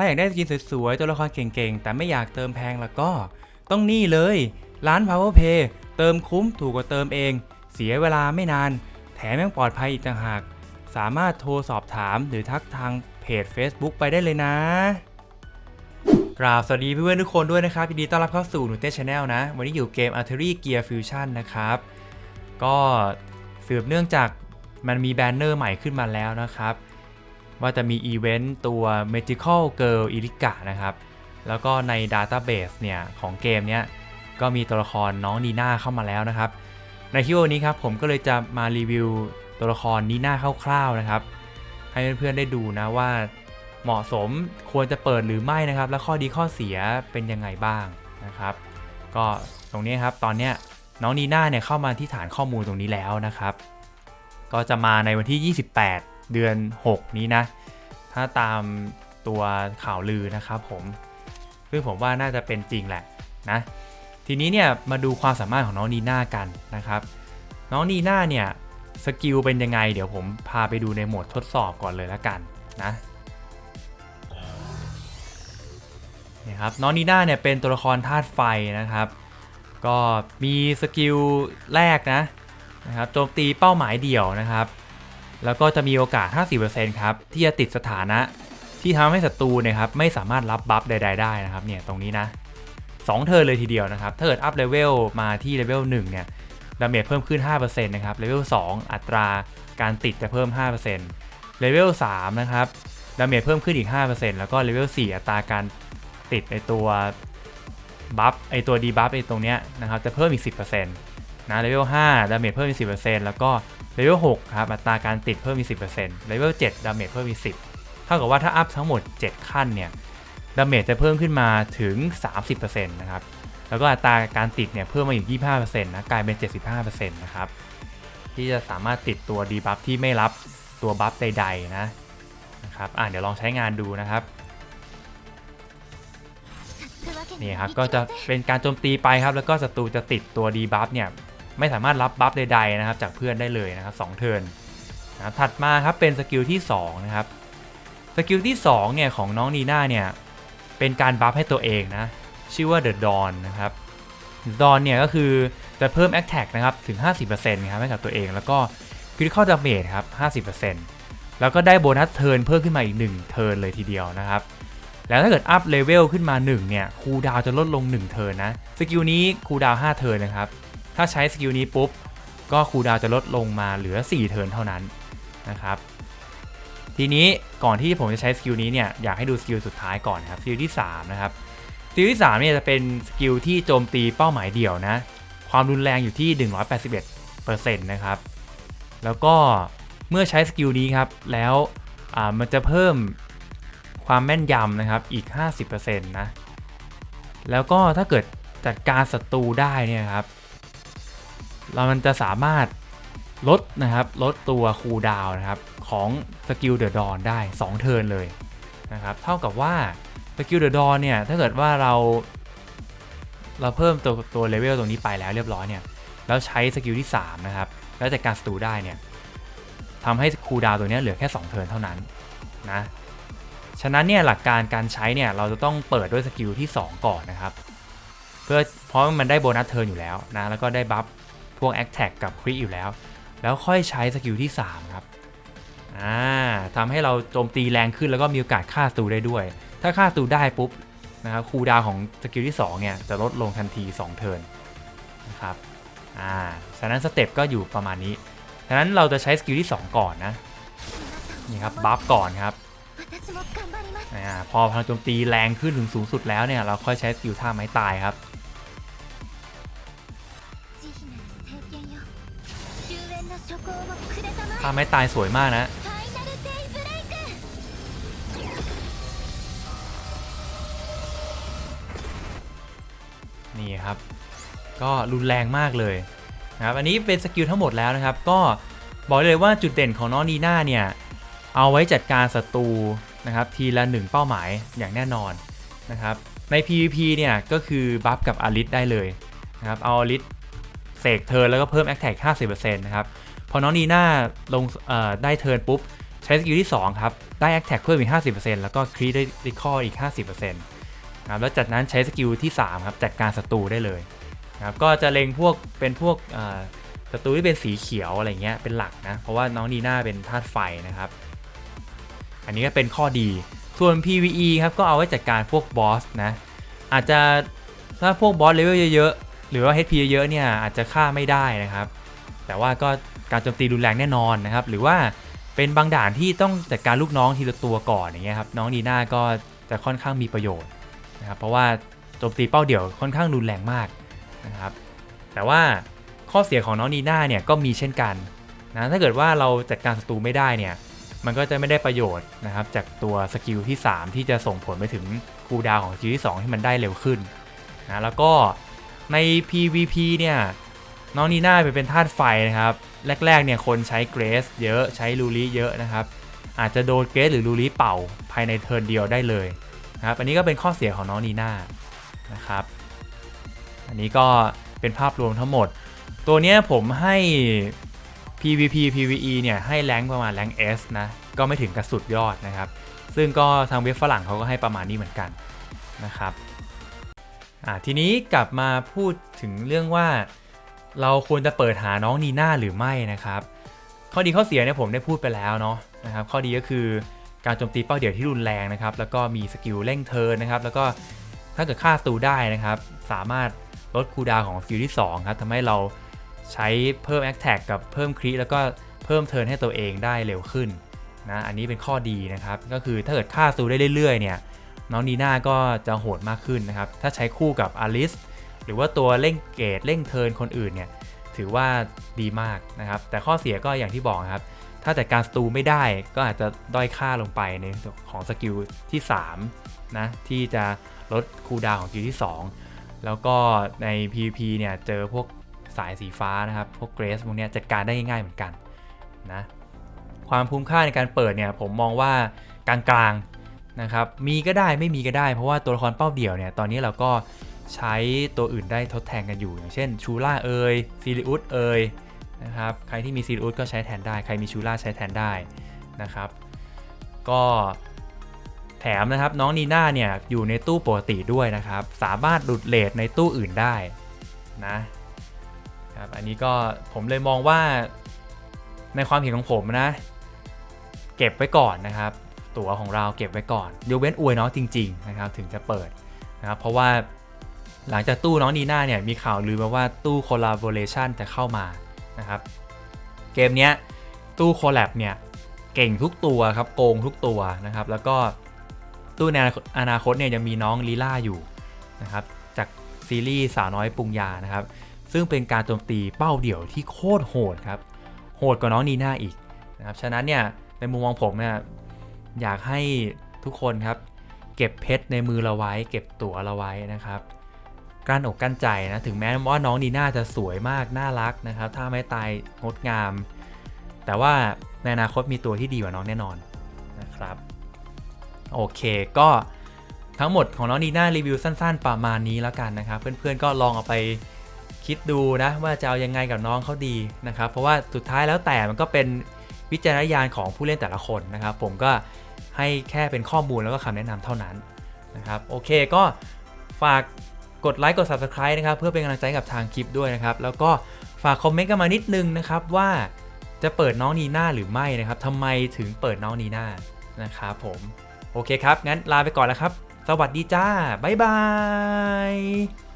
าอยากได้สกินสวยๆ ตัวละครเก่งๆ แต่ไม่อยากเติมแพงแล้วก็ ต้องนี่เลย ร้าน Power Pay เติมคุ้มถูกกว่าเติมเอง เสียเวลาไม่นาน แถมยังปลอดภัยอีกต่างหาก สามารถโทรสอบถามหรือทักทางเพจ Facebook ไปได้เลยนะกราบสวัสดีเพื่อนๆทุกคนด้วยนะครับยินดีต้อนรับเข้าสู่หนูเต้ชาแนลนะ วันนี้อยู่เกม Artery Gear Fusion นะครับ ก็สืบเนื่องจากมันมีแบนเนอร์ใหม่ขึ้นมาแล้วนะครับ ว่าจะมีอีเวนต์ตัว Magical Girl i r i k a นะครับ แล้วก็ใน Database เนี่ยของเกมเนี้ยก็มีตัวละครน้องนีน่าเข้ามาแล้วนะครับ ในคลิปวันนี้ครับผมก็เลยจะมารีวิวตัวละครนีน่าคร่าวๆนะครับ ให้เพื่อนๆได้ดูนะว่า เหมาะสมควรจะเปิดหรือไม่นะครับ และข้อดีข้อเสียเป็นยังไงบ้างนะครับ ก็ตรงนี้ครับตอนเนี้ยน้องนีน่าเนี่ยเข้ามาที่ฐานข้อมูลตรงนี้แล้วนะครับ ก็จะมาในวันที่ 28 เดือน 6 นี้นะ ถ้าตามตัวข่าวลือนะครับผมซึ่งผมว่าน่าจะเป็นจริงแหละนะทีนี้เนี่ยมาดูความสามารถของน้องนีน่ากันนะครับ น้องนีน่าเนี่ยสกิลเป็นยังไง เดี๋ยวผมพาไปดูในโหมดทดสอบก่อนเลยละกันนะนี่ครับน้องนีน่าเนี่ยเป็นตัวละครธาตุไฟนะครับ ก็มีสกิลแรกนะนะครับโจมตีเป้าหมายเดี่ยวนะครับ แล้วก็จะมีโอกาส 50%ครับที่จะติดสถานะที่ทำให้ศัตรูนี่ยครับไม่สามารถรับบัฟใด ๆ ได้นะครับเนี่ยตรงนี้นะ2เทิร์นเลยทีเดียวนะครับถ้าเกิดอัพเลเวลมาที่เลเวล1เนี่ยดาเมจเพิ่มขึ้น 5%นะครับเลเวล2อัตราการติดจะเพิ่ม 5%เลเวล3นะครับดาเมจเพิ่มขึ้นอีก 5%แล้วก็เลเวล4อัตราการติดในตัวบัฟไอตัวดีบัฟไอตรงเนี้ยนะครับจะเพิ่มอีก 10%นะเลเวล5ดาเมจเพิ่มอีก 10%แล้วก็ เลเวล6ครับอัตราการติดเพิ่มอีก10%เลเวล7ดาเมจเพิ่มอีก10 เท่ากับว่าถ้าอัพทั้งหมด 7 ขั้นเนี่ยดาเมจจะเพิ่มขึ้นมาถึง 30%นะครับแล้วก็อัตราการติดเนี่ยเพิ่มมาอีก25%นะกลายเป็น 75%นะครับที่จะสามารถติดตัวดีบัฟที่ไม่รับตัวบัฟใดๆนะนะครับอะเดี๋ยวลองใช้งานดูนะครับนี่ครับก็จะเป็นการโจมตีไปครับ แล้วก็ศัตรูจะติดตัวดีบัฟเนี่ย ไม่สามารถรับบัฟใดๆนะครับจากเพื่อนได้เลยนะครับ2เทิร์นนะครับถัดมาครับเป็นสกิลที่2นะครับสกิลที่2เนี่ยของน้องนีน่าเนี่ยเป็นการบัฟให้ตัวเองนะชื่อว่า The Dawn นะครับ The Dawn เนี่ยก็คือจะเพิ่ม Attack นะครับถึง 50%ครับให้กับตัวเองแล้วก็ Critical Damage ครับ 50%แล้วก็ได้โบนัสเทิร์นเพิ่มขึ้นมาอีก 1 เทิร์นเลยทีเดียวนะครับ แล้วถ้าเกิดอัพเลเวลขึ้นมา 1 เนี่ยคูดาวจะลดลง 1 เทิร์นนะ สกิลนี้คูดาว5เทิร์นนะครับ ถ้าใช้สกิลนี้ปุ๊บ ก็คูดาวจะลดลงมาเหลือ 4 เทิร์นเท่านั้นนะครับ ทีนี้ก่อนที่ผมจะใช้สกิลนี้เนี่ยอยากให้ดูสกิลสุดท้ายก่อนนะครับสกิลที่ 3 นะครับสกิลที่3เนี่ยจะเป็นสกิลที่โจมตีเป้าหมายเดี่ยวนะ ความรุนแรงอยู่ที่ 181%นะครับ แล้วก็เมื่อใช้สกิลนี้ครับ แล้วมันจะเพิ่มความแม่นยำนะครับอีก 50%นะ แล้วก็ถ้าเกิดจัดการศัตรูได้เนี่ยครับ เรามันจะสามารถลดนะครับลดตัวคูลดาวนะครับของสกิลเดอะดอนได้ 2 เทิร์นเลยนะครับเท่ากับว่าสกิลเดอะดอนเนี่ยถ้าเกิดว่าเรา เราเพิ่มตัวตัวเลเวลตรงนี้ไปแล้วเรียบร้อยเนี่ยแล้วใช้สกิลที่ 3 นะครับ แล้วจัดการศัตรูได้เนี่ยทำให้คูลดาวตัวนี้เหลือแค่ 2 เทิร์นเท่านั้นนะฉะนั้นเนี่ยหลักการการใช้เนี่ยเราจะต้องเปิดด้วยสกิลที่ 2 ก่อนนะครับ เพื่อเพราะมันได้โบนัสเทิร์นอยู่แล้วนะแล้วก็ได้บัฟ พวกแอคแท็กกับคริอยู่แล้ว แล้วค่อยใช้สกิลที่ 3 ครับอ่าทำให้เราโจมตีแรงขึ้นแล้วก็มีโอกาสฆ่าศัตรูได้ด้วย ถ้าฆ่าศัตรูได้ปุ๊บนะครับคูดาวของสกิลที่ 2 เนี่ย จะลดลงทันที 2 เทิร์นนะครับอ่าฉะนั้นสเต็ปก็อยู่ประมาณนี้ฉะนั้นเราจะใช้สกิลที่ 2 ก่อนนะนี่ครับบัฟก่อนครับอ่าพอพลังโจมตีแรงขึ้นถึงสูงสุดแล้วเนี่ย เราค่อยใช้สกิลท่าไม้ตายครับ ท่าไม้ตายสวยมากนะนี่ครับ ก็รุนแรงมากเลยนะครับอันนี้เป็นสกิลทั้งหมดแล้วนะครับ ก็บอกเลยว่าจุดเด่นของน้องนีน่าเนี่ย เอาไว้จัดการศัตรูนะครับ ทีละ 1 เป้าหมายอย่างแน่นอนนะครับ ใน PVP เนี่ยก็คือบัฟกับอลิสได้เลยนะครับเอาอลิส เสกเทิร์นแล้วก็เพิ่ม Attack 50%นะครับ พอน้องนีน่าลงได้เทิร์นปุ๊บ ใช้สกิลที่2ครับ ได้ Attack เพิ่มอีก 50%แล้วก็ครีได้ Recall อีก 50%นะครับแล้วจากนั้นใช้สกิลที่3ครับจัดการศัตรูได้เลยนะครับก็จะเล็งพวกเป็นพวกศัตรูที่เป็นสีเขียวอะไรเงี้ยเป็นหลักนะ เพราะว่าน้องนีน่าเป็นธาตุไฟนะครับ อันนี้ก็เป็นข้อดี ส่วน PVE ครับก็เอาไว้จัดการพวกบอสนะอาจจะถ้าพวกบอสเลเวลเยอะ หรือว่า HP เยอะๆเนี่ยอาจจะฆ่าไม่ได้นะครับ แต่ว่าก็การโจมตีรุนแรงแน่นอนนะครับ หรือว่าเป็นบางด่านที่ต้องจัดการลูกน้องทีละตัวก่อนอย่างเงี้ยครับน้องนีน่าก็จะค่อนข้างมีประโยชน์นะครับเพราะว่าโจมตีเป้าเดี่ยวค่อนข้างรุนแรงมากนะครับแต่ว่าข้อเสียของน้องนีน่าเนี่ยก็มีเช่นกันนะถ้าเกิดว่าเราจัดการศัตรูไม่ได้เนี่ยมันก็จะไม่ได้ประโยชน์นะครับจากตัวสกิลที่ 3 ที่จะส่งผลไปถึงคูดาวของสกิลที่ 2 ที่มันได้เร็วขึ้นนะแล้วก็ ใน PVP เนี่ยน้องนีน่าเป็นธาตุไฟนะครับ แรกๆเนี่ยคนใช้เกรสเยอะใช้ลูริเยอะนะครับ อาจจะโดนเกรสหรือลูริเป่าภายในเทิร์นเดียวได้เลยนะครับ อันนี้ก็เป็นข้อเสียของน้องนีน่านะครับ อันนี้ก็เป็นภาพรวมทั้งหมด ตัวเนี้ยผมให้ PVP PVE เนี่ยให้แรงประมาณแรง S นะ ก็ไม่ถึงกับสุดยอดนะครับ ซึ่งก็ทางเว็บฝรั่งเขาก็ให้ประมาณนี้เหมือนกันนะครับ อ่าทีนี้กลับมาพูดถึงเรื่องว่า เราควรจะเปิดหาน้องนีน่าหรือไม่นะครับ ข้อดีข้อเสียเนี่ยผมได้พูดไปแล้วเนาะนะครับ ข้อดีก็คือการโจมตีเป้าเดี่ยวที่รุนแรงนะครับ แล้วก็มีสกิลเร่งเทินนะครับ แล้วก็ถ้าเกิดฆ่าตูได้นะครับ สามารถลดคูดาวของสกิลที่2ครับทำให้เราใช้เพิ่ม a อ t แท็กกับเพิ่มครีแล้วก็เพิ่มเทินให้ตัวเองได้เร็วขึ้นนะ อันนี้เป็นข้อดีนะครับ ก็คือถ้าเกิดฆ่าซูได้เรื่อยๆเนี่ย น้องนีน่าก็จะโหดมากขึ้นนะครับ ถ้าใช้คู่กับอลิสหรือว่าตัวเร่งเกตเร่งเทินคนอื่นเนี่ยถือว่าดีมากนะครับ แต่ข้อเสียก็อย่างที่บอกครับ ถ้าจัดการสตูไม่ได้ก็อาจจะด้อยค่าลงไปในของสกิลที่3นะที่จะลดคูดาวของสกิลที่ 2 แล้วก็ใน PVP เนี่ยเจอพวกสายสีฟ้านะครับ พวกเกรสพวกเนี้ยจัดการได้ง่ายเหมือนกันนะความคุ้มค่าในการเปิดเนี่ยผมมองว่ากลางๆ นะครับมีก็ได้ไม่มีก็ได้ เพราะว่าตัวละครเป้าเดี่ยวเนี่ยตอนนี้เราก็ใช้ตัวอื่นได้ทดแทนกันอยู่ อย่างเช่นชูล่าเอยซีริอุสเอยนะครับใครที่มีซีริอุสก็ใช้แทนได้ ใครมีชูล่าใช้แทนได้นะครับ ก็แถมนะครับน้องนีน่าเนี่ยอยู่ในตู้ปกติด้วยนะครับ สามารถหลุดเลทในตู้อื่นได้นะครับอันนี้ก็ผมเลยมองว่าในความเห็นของผมนะ เก็บไว้ก่อนนะครับ ตั๋วของเราเก็บไว้ก่อนยกเว้นอวยน้องจริงๆนะครับถึงจะเปิดนะครับเพราะว่าหลังจากตู้น้องนีน่าเนี่ยมีข่าวลือมาว่าตู้ collaboration จะเข้ามานะครับเกมเนี้ยตู้คอลแลบเนี่ยเก่งทุกตัวครับโกงทุกตัวนะครับแล้วก็ตู้ในอนาคตเนี่ยยังมีน้องลีล่าอยู่นะครับจากซีรีส์สาวน้อยปรุงยานะครับซึ่งเป็นการโจมตีเป้าเดี่ยวที่โคตรโหดครับโหดกว่าน้องนีน่าอีกนะครับฉะนั้นเนี่ยในมุมมองผมเนี่ย อยากให้ทุกคนครับ เก็บเพชรในมือเราไว้ เก็บตั๋วเราไว้นะครับกั้นอกกั้นใจนะถึงแม้ว่าน้องนีน่าจะสวยมากน่ารักนะครับ ถ้าไม่ตายงดงาม แต่ว่าในอนาคตมีตัวที่ดีกว่าน้องแน่นอนนะครับโอเคก็ทั้งหมดของน้องนีน่ารีวิวสั้นๆ ประมาณนี้แล้วกันนะครับ เพื่อนๆก็ลองเอาไปคิดดูนะว่าจะเอายังไงกับน้องเขาดีนะครับ เพราะว่าสุดท้ายแล้วแต่มันก็เป็นวิจารณญาณของผู้เล่นแต่ละคนนะครับ ผมก็ ให้แค่เป็นข้อมูลแล้วก็คำแนะนำเท่านั้นนะครับโอเคก็ฝากกดไลค์กด Subscribe นะครับเพื่อเป็นกำลังใจกับทางคลิปด้วยนะครับ แล้วก็ฝากคอมเมนต์กันมานิดนึงนะครับว่าจะเปิดน้องนีน่าหรือไม่นะครับทำไมถึงเปิดน้องนีน่านะครับผมโอเคครับงั้นลาไปก่อนแล้วครับ สวัสดีจ้าบ๊ายบาย